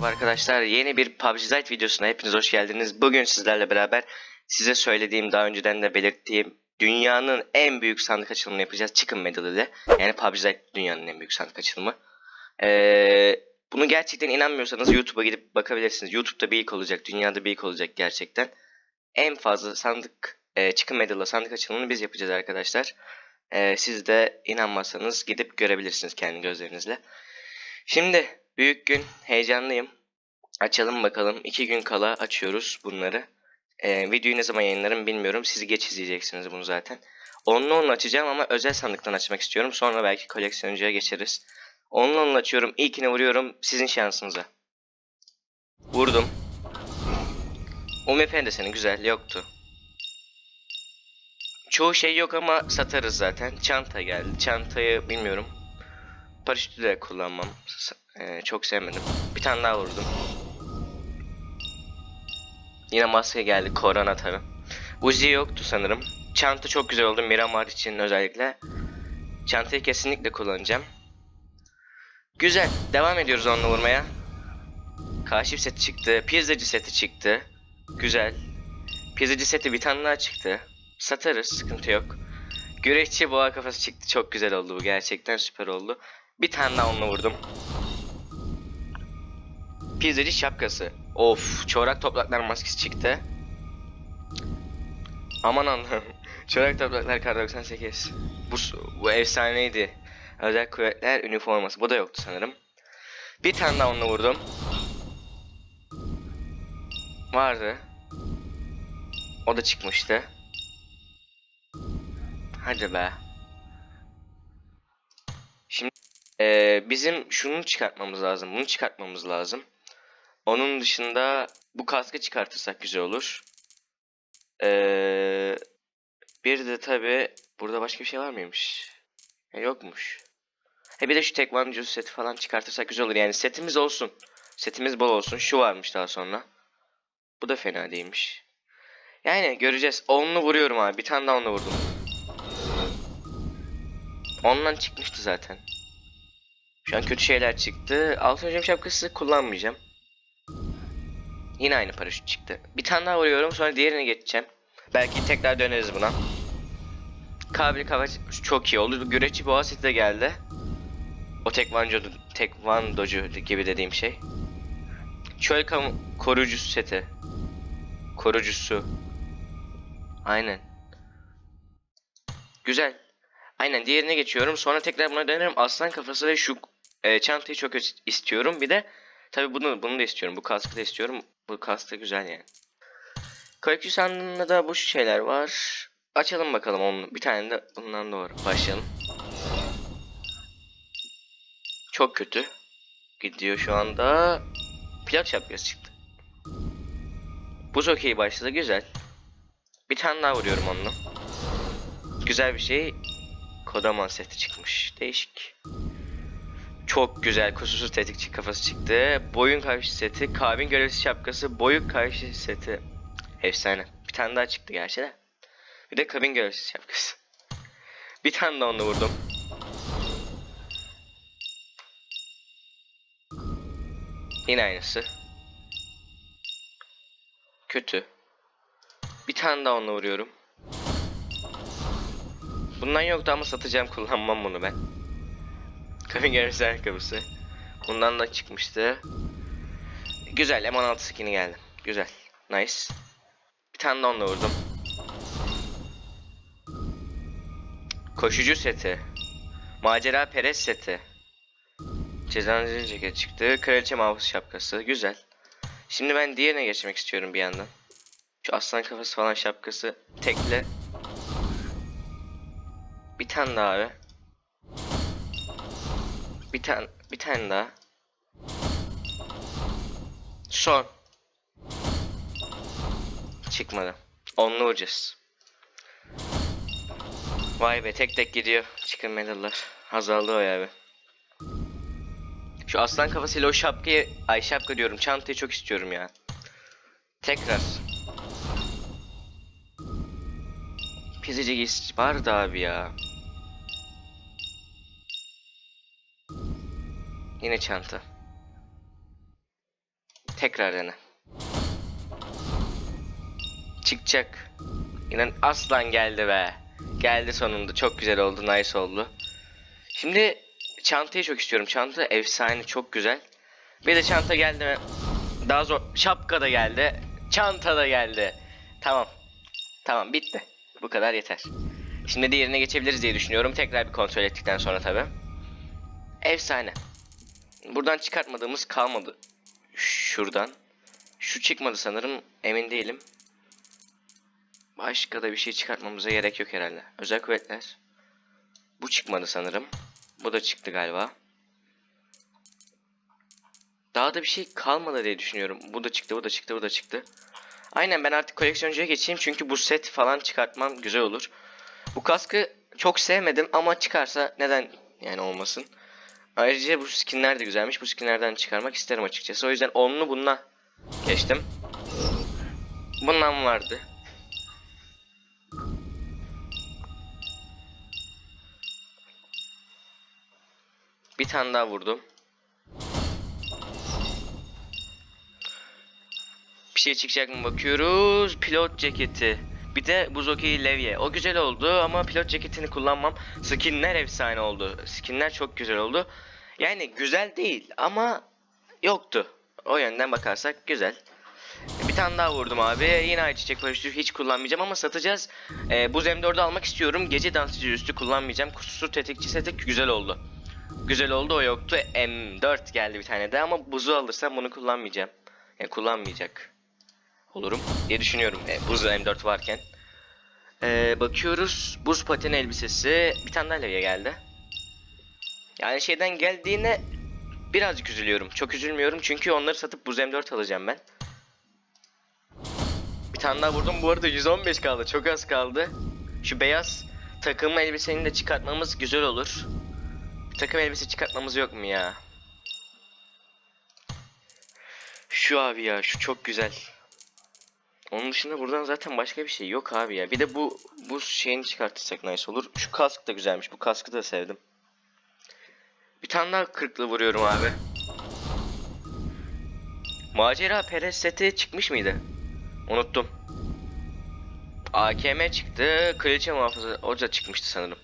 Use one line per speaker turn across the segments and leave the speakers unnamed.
Merhaba arkadaşlar. Yeni bir PUBG videosuna hepiniz hoş geldiniz. Bugün sizlerle beraber size söylediğim, daha önceden de belirttiğim dünyanın en büyük sandık açılımını yapacağız. Chicken Medal ile. Yani PUBG dünyanın en büyük sandık açılımı. Ee, bunu gerçekten inanmıyorsanız YouTube'a gidip bakabilirsiniz. YouTube'da bir ilk olacak, dünyada bir ilk olacak gerçekten. En fazla sandık, e, Chicken Medal'la sandık açılımını biz yapacağız arkadaşlar. Ee, siz de inanmazsanız gidip görebilirsiniz kendi gözlerinizle. Şimdi büyük gün heyecanlıyım. Açalım bakalım. İki gün kala açıyoruz bunları. Ee, videoyu ne zaman yayınlarım bilmiyorum. Siz geç izleyeceksiniz bunu zaten. Onunla onunla açacağım ama özel sandıktan açmak istiyorum. Sonra belki koleksiyoncuya geçeriz. Onunla onunla açıyorum. İlkini vuruyorum. Sizin şansınıza. Vurdum. UMP de senin güzel yoktu. Çoğu şey yok ama satarız zaten. Çanta geldi. Çantayı bilmiyorum. Paraşütü de kullanmam. Eee, çok sevmedim. Bir tane daha vurdum. Yine maske geldi. Korona tabi. Uzi yoktu sanırım. Çanta çok güzel oldu. Miramar için özellikle. Çantayı kesinlikle kullanacağım. Güzel. Devam ediyoruz onunla vurmaya. Kaşif seti çıktı. Pizzacı seti çıktı. Güzel. Pizzacı seti bir tane daha çıktı. Satarız. Sıkıntı yok. Güreşçi boğa kafası çıktı. Çok güzel oldu bu. Gerçekten süper oldu. Bir tane daha onunla vurdum. Pizzacı şapkası. Of, çorak toplaklar maskesi çıktı. Aman Allah'ım. çorak toplaklar kar 98. Bu, bu efsaneydi. Özel kuvvetler üniforması. Bu da yoktu sanırım. Bir tane daha onunla vurdum. Vardı. O da çıkmıştı. Hadi be. Ee, bizim şunu çıkartmamız lazım. Bunu çıkartmamız lazım. Onun dışında bu kaskı çıkartırsak güzel olur. Ee, bir de tabi burada başka bir şey var mıymış? E, yokmuş. He bir de şu tekvancı seti falan çıkartırsak güzel olur. Yani setimiz olsun. Setimiz bol olsun. Şu varmış daha sonra. Bu da fena değilmiş. Yani göreceğiz. Onlu vuruyorum abi. Bir tane daha onlu vurdum. Ondan çıkmıştı zaten. Şu an kötü şeyler çıktı. Altın hocam şapkası kullanmayacağım. Yine aynı paraşüt çıktı. Bir tane daha vuruyorum sonra diğerine geçeceğim. Belki tekrar döneriz buna. Kabil kafa çok iyi oldu. Güreşçi boğa seti de geldi. O tekvando, tekvandocu gibi dediğim şey. Çöl kamu koruyucusu seti. Korucusu. Aynen. Güzel. Aynen diğerine geçiyorum. Sonra tekrar buna dönerim. Aslan kafası ve şu e, çantayı çok is- istiyorum. Bir de tabi bunu bunu da istiyorum. Bu kaskı da istiyorum. Bu kask da güzel yani. Koleksiyon sandığında da bu şeyler var. Açalım bakalım onu. Bir tane de bundan doğru başlayalım. Çok kötü. Gidiyor şu anda. Pilot şapkası çıktı. Bu çok iyi başladı. Güzel. Bir tane daha vuruyorum onunla. Güzel bir şey. Kodaman seti çıkmış. Değişik. Çok güzel kusursuz tetikçi kafası çıktı. Boyun karşı seti, kabin görevlisi şapkası, boyun karşı seti. Efsane. Bir tane daha çıktı gerçi de. Bir de kabin görevlisi şapkası. Bir tane de onunla vurdum. Yine aynısı. Kötü. Bir tane daha onunla vuruyorum. Bundan yoktu ama satacağım kullanmam bunu ben. Kabin görevlisi ayakkabısı. Bundan da çıkmıştı. Güzel M16 skin'i geldi. Güzel. Nice. Bir tane de onunla vurdum. Koşucu seti. Macera Perez seti. Cezancı ceket çıktı. Kraliçe mavus şapkası. Güzel. Şimdi ben diğerine geçmek istiyorum bir yandan. Şu aslan kafası falan şapkası. Tekle. Bir tane daha abi. Bir tane bir tane daha. Son. Çıkmadı. Onlu vuracağız. Vay be tek tek gidiyor. Çıkın medallar. Azaldı o ya be. Şu aslan kafasıyla o şapkayı, ay şapka diyorum çantayı çok istiyorum ya. Tekrar. Pizzacı giysisi vardı abi ya. Yine çanta. Tekrar dene. Çıkacak. İnan aslan geldi be. Geldi sonunda. Çok güzel oldu. Nice oldu. Şimdi çantayı çok istiyorum. Çanta efsane. Çok güzel. Bir de çanta geldi mi? Daha zor. Şapka da geldi. Çanta da geldi. Tamam. Tamam bitti. Bu kadar yeter. Şimdi diğerine geçebiliriz diye düşünüyorum. Tekrar bir kontrol ettikten sonra tabi. Efsane. Buradan çıkartmadığımız kalmadı. Şuradan. Şu çıkmadı sanırım. Emin değilim. Başka da bir şey çıkartmamıza gerek yok herhalde. Özel kuvvetler. Bu çıkmadı sanırım. Bu da çıktı galiba. Daha da bir şey kalmadı diye düşünüyorum. Bu da çıktı, bu da çıktı, bu da çıktı. Aynen ben artık koleksiyoncuya geçeyim çünkü bu set falan çıkartmam güzel olur. Bu kaskı çok sevmedim ama çıkarsa neden yani olmasın. Ayrıca bu skinler de güzelmiş. Bu skinlerden çıkarmak isterim açıkçası. O yüzden onlu bununla geçtim. Bundan vardı. Bir tane daha vurdum. Bir şey çıkacak mı bakıyoruz. Pilot ceketi. Bir de buz hokeyi levye. O güzel oldu ama pilot ceketini kullanmam. Skinler efsane oldu. Skinler çok güzel oldu. Yani güzel değil ama yoktu. O yönden bakarsak güzel. Bir tane daha vurdum abi. Yine ayçiçek paraşütü hiç kullanmayacağım ama satacağız. Ee, buz M4'ü almak istiyorum. Gece dansıcı üstü kullanmayacağım. Kusursuz tetikçi seti güzel oldu. Güzel oldu o yoktu. M4 geldi bir tane de ama buzu alırsam bunu kullanmayacağım. Yani kullanmayacak olurum diye düşünüyorum. E, buz M4 varken. Ee, bakıyoruz. Buz paten elbisesi. Bir tane daha levye geldi. Yani şeyden geldiğine birazcık üzülüyorum. Çok üzülmüyorum çünkü onları satıp buz M4 alacağım ben. Bir tane daha vurdum. Bu arada 115 kaldı. Çok az kaldı. Şu beyaz takım elbiseni de çıkartmamız güzel olur. Takım elbise çıkartmamız yok mu ya? Şu abi ya şu çok güzel. Onun dışında buradan zaten başka bir şey yok abi ya. Bir de bu bu şeyini çıkartırsak nice olur. Şu kask da güzelmiş. Bu kaskı da sevdim. Bir tane daha kırklı vuruyorum abi. Macera Perez seti çıkmış mıydı? Unuttum. AKM çıktı. Kraliçe muhafızı o da çıkmıştı sanırım.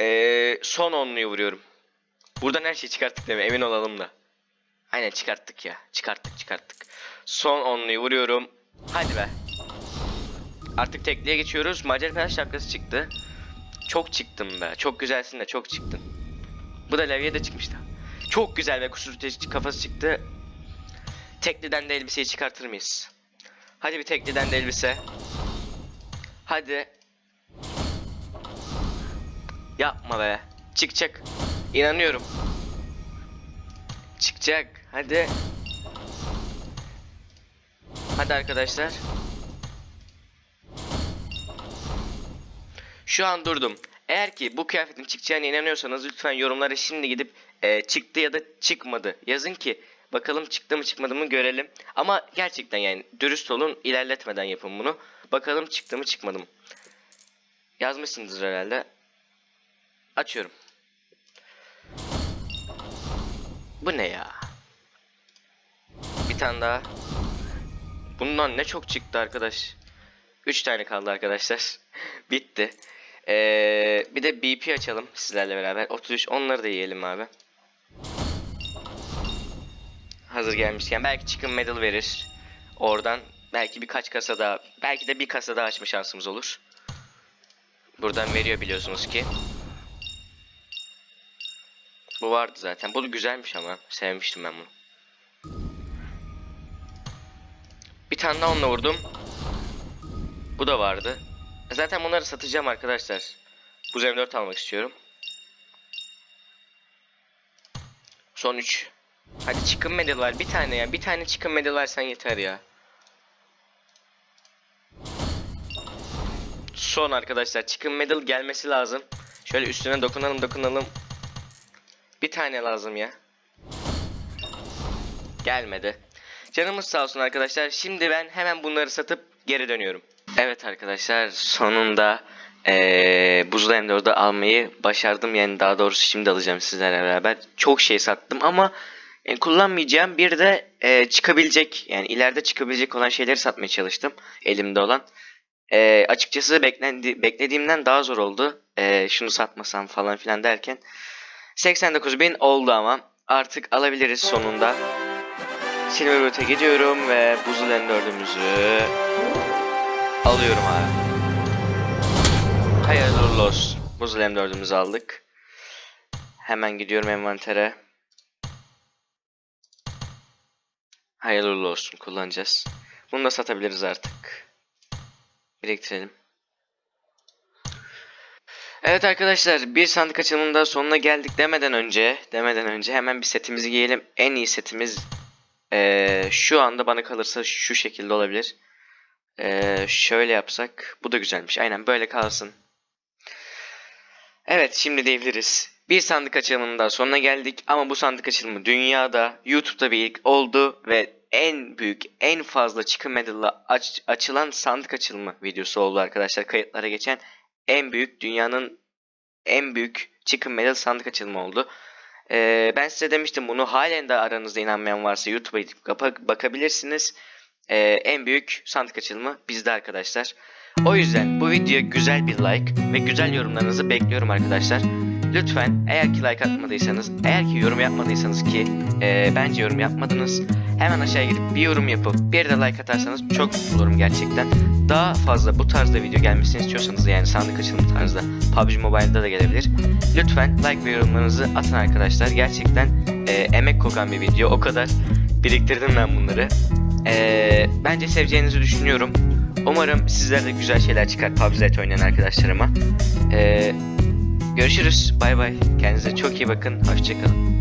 Ee, son onluyu vuruyorum. Buradan her şeyi çıkarttık değil mi? Emin olalım da. Aynen çıkarttık ya. Çıkarttık çıkarttık. Son onluyu vuruyorum. Hadi be. Artık tekliğe geçiyoruz. Macar Perez şapkası çıktı. Çok çıktım be. Çok güzelsin de çok çıktın. Bu da levye de çıkmıştı. Çok güzel ve kusursuz kafası çıktı. Tekliden de elbiseyi çıkartır mıyız? Hadi bir tekliden de elbise. Hadi. Yapma be. Çıkacak. İnanıyorum. Çıkacak. Hadi. Hadi arkadaşlar. Şu an durdum. Eğer ki bu kıyafetin çıkacağına inanıyorsanız lütfen yorumlara şimdi gidip e, çıktı ya da çıkmadı yazın ki bakalım çıktı mı çıkmadı mı görelim. Ama gerçekten yani dürüst olun ilerletmeden yapın bunu. Bakalım çıktı mı çıkmadı mı. Yazmışsınızdır herhalde. Açıyorum. Bu ne ya? Bir tane daha. Bundan ne çok çıktı arkadaş. 3 tane kaldı arkadaşlar. Bitti. Ee, bir de BP açalım sizlerle beraber. 33 onları da yiyelim abi. Hazır gelmişken belki chicken medal verir. Oradan belki birkaç kasa daha belki de bir kasa daha açma şansımız olur. Buradan veriyor biliyorsunuz ki. Bu vardı zaten. Bu güzelmiş ama. Sevmiştim ben bunu. Tane daha onunla vurdum. Bu da vardı. Zaten bunları satacağım arkadaşlar. Bu M4 almak istiyorum. Son 3. Hadi çıkın medal var. Bir tane ya. Bir tane çıkın medal versen yeter ya. Son arkadaşlar. Çıkın medal gelmesi lazım. Şöyle üstüne dokunalım dokunalım. Bir tane lazım ya. Gelmedi. Canımız sağ olsun arkadaşlar. Şimdi ben hemen bunları satıp geri dönüyorum. Evet arkadaşlar sonunda ee, buzlu M4'ü almayı başardım. Yani daha doğrusu şimdi alacağım sizlerle beraber. Çok şey sattım ama Yani kullanmayacağım bir de e, çıkabilecek yani ileride çıkabilecek olan şeyleri satmaya çalıştım elimde olan. E, açıkçası beklendi, beklediğimden daha zor oldu. E, şunu satmasam falan filan derken. 89.000 oldu ama artık alabiliriz sonunda. Silverwood'a gidiyorum ve buzul M4'ümüzü alıyorum abi. Hayırlı uğurlu olsun. Buzul M4'ümüzü aldık. Hemen gidiyorum envantere. Hayırlı uğurlu olsun kullanacağız. Bunu da satabiliriz artık. Biriktirelim. Evet arkadaşlar bir sandık açılımında sonuna geldik demeden önce demeden önce hemen bir setimizi giyelim. En iyi setimiz eee, şu anda bana kalırsa şu şekilde olabilir. Eee, şöyle yapsak bu da güzelmiş. Aynen böyle kalsın. Evet şimdi diyebiliriz. Bir sandık açılımının daha sonuna geldik ama bu sandık açılımı dünyada YouTube'da bir ilk oldu ve en büyük en fazla çıkın medal'la aç- açılan sandık açılımı videosu oldu arkadaşlar kayıtlara geçen en büyük dünyanın en büyük çıkın medal sandık açılımı oldu. Ee, ben size demiştim bunu halen de aranızda inanmayan varsa YouTube'a gidip bakabilirsiniz. Ee, en büyük sandık açılımı bizde arkadaşlar. O yüzden bu videoya güzel bir like ve güzel yorumlarınızı bekliyorum arkadaşlar. Lütfen eğer ki like atmadıysanız, eğer ki yorum yapmadıysanız ki e, bence yorum yapmadınız. Hemen aşağıya gidip bir yorum yapıp bir de like atarsanız çok mutlu olurum gerçekten. Daha fazla bu tarzda video gelmesini istiyorsanız yani sandık açılımı tarzda PUBG Mobile'da da gelebilir. Lütfen like ve yorumlarınızı atın arkadaşlar. Gerçekten e, emek kokan bir video. O kadar biriktirdim ben bunları. E, bence seveceğinizi düşünüyorum. Umarım sizler de güzel şeyler çıkar PUBG oynayan arkadaşlarıma. E, görüşürüz. Bay bay. Kendinize çok iyi bakın. Hoşçakalın.